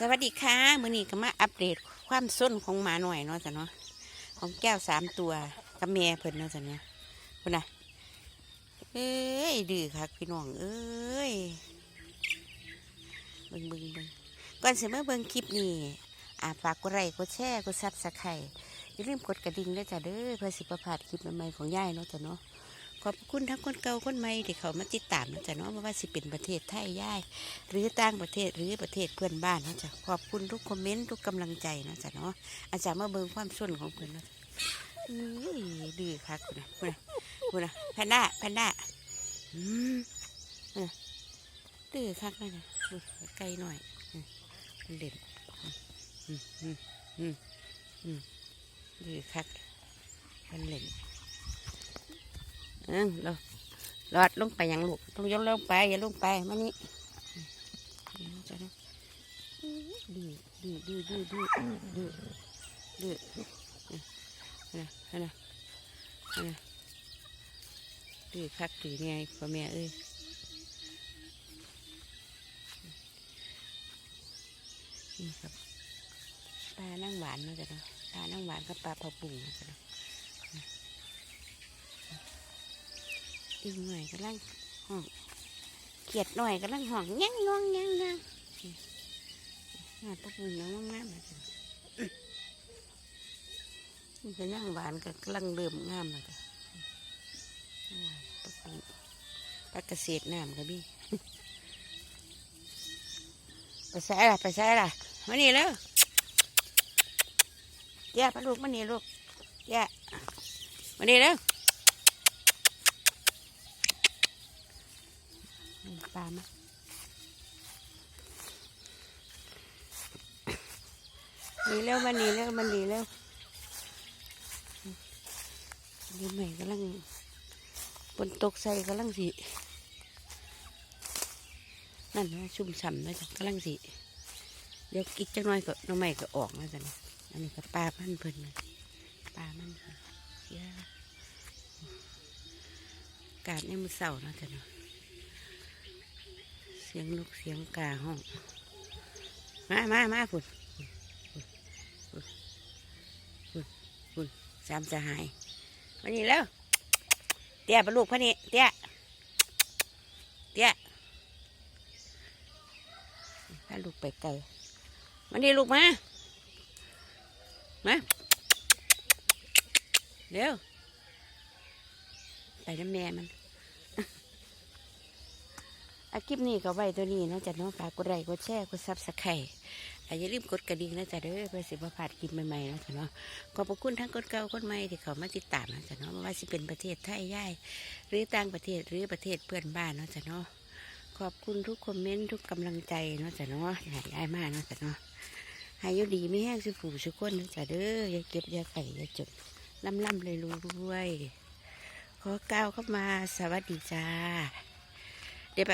สวัสดีค่ะมื้อนี้ก็มาอัปเดตความส้นของหมาหน่อยเนาะจ้ะเนาะของแก้วสามตัวกับแม่เพิ่นเนาะจ้ะเนาะคุณน่ะเอ้ยดื้อคักพี่น้องเอ้ยเบิ่งเบิ่งเบิ่งก่อนเสมาเบิ่งคลิปนี้อ่าฝากกดไลค์กดแชร์กดซับสไครต์อย่าลืมกดกระดิ่งด้วยจ้ะเด้อเพื่อสิประพาดคลิปใหม่ๆของย่ายเนาะจ้ะเนาะ ขอบคุณทั้งคนเก่าคนใหม่ที่เขามาติดตามนะจ้ะเนาะไม่ว่าสิเป็นประเทศไทยยายหรือต่างประเทศหรือประเทศเพื่อนบ้านนะจ๊ะขอบคุณทุกคอมเมนต์ทุกกำลังใจนะจ๊ะเนาะอาจารย์มาเบิ่งความส้นของเพื่อนนะอุ้ยดื้อคักคุณนะคุณนะคุณนะแพนด้าแพนด้าอืมเออดื้อคักนะไกลหน่อยเด่นอืมอืมอืมอืมดื้อคักมันเล่น ออเราลอดลงไปอยังลูกต้องยกลงไป อย่าลงไปมานี่ดื้อดื้อดื้อดื้อดื้อดื้อดื้อนะนะนะดื้อคักดื้อไงพ่อแม่เอ้ยนี่ครับปลานั่งหวานนะจ๊ะเนาะปลานั่งหวานกับปลาเผาปุ่งนะจ๊ะเนาะ อีกหน่อยกำลังห้องเขียดหน่อยกำลังห่องยังงองยังยังงานตะปูยังว่างงามเลยจ้ะนี่ก็ย่างหวานก็กำลังเริ่มงามแล้วจ้ะย่างหวานปลากระเศษน้ำกับพี่ไปใส่ละไปใส่ละมานี่แล้วแย่ปลาลูกมานี่ลูกแย่มานี่แล้ว ปลาไหมหนีแล้วมันหนีแล้วมันหนีแล้วนี่ใหม่กำลังฝนตกใส่กำลังสินั่นนะชุ่มฉ่ำนะจ๊ะกำลังสิเดี๋ยวอีกจักหน่อยก็น้องใหม่ก็ออกนะจ๊ะนะอันนี้ก็ปลาพันเพิ่นนะปลามันเพิ่นเยอากาศในมือเสาร์นะจ๊ะเนาะ สียงนกเสียงกาห้อง มามามาพุ่นพุ่นพุ่นพุ่นสามสหายมานี่แล้วเตี้ยปลาลูกพะนี่เตี้ยเตี้ยพาลูกไปไกลมานี่ลูกมา มา เร็ว ไปน้ำแม่มัน อาคลิปนี้ก็ไว้ตัวนี้นะจ๊ะน้องฝากกดไลค์กดแชร์กดซับสไครต์อย่าลืมกดกระดิ่งนะจ๊ะเด้อเพื่อสิบพลาดคลิปใหม่ๆนะจ๊ะเนาะขอบพระคุณทั้งคนเก่าคนใหม่ที่เขามาติดตามนะจ๊ะเนาะไม่ว่าสิเป็นประเทศไทยย่ายหรือต่างประเทศหรือประเทศเพื่อนบ้านนะจ๊ะเนาะขอบคุณทุกคอมเมนต์ทุกกำลังใจนะจ๊ะเนาะอย่าย้ายมากนะจ๊ะเนาะให้อยุดีไม่แห้งสิผูสุกคนนะจ๊ะเด้ออย่าเก็บอย่าไข่อย่าจดล่ำๆเลยรวยขอก้าวเข้ามาสวัสดีจ้า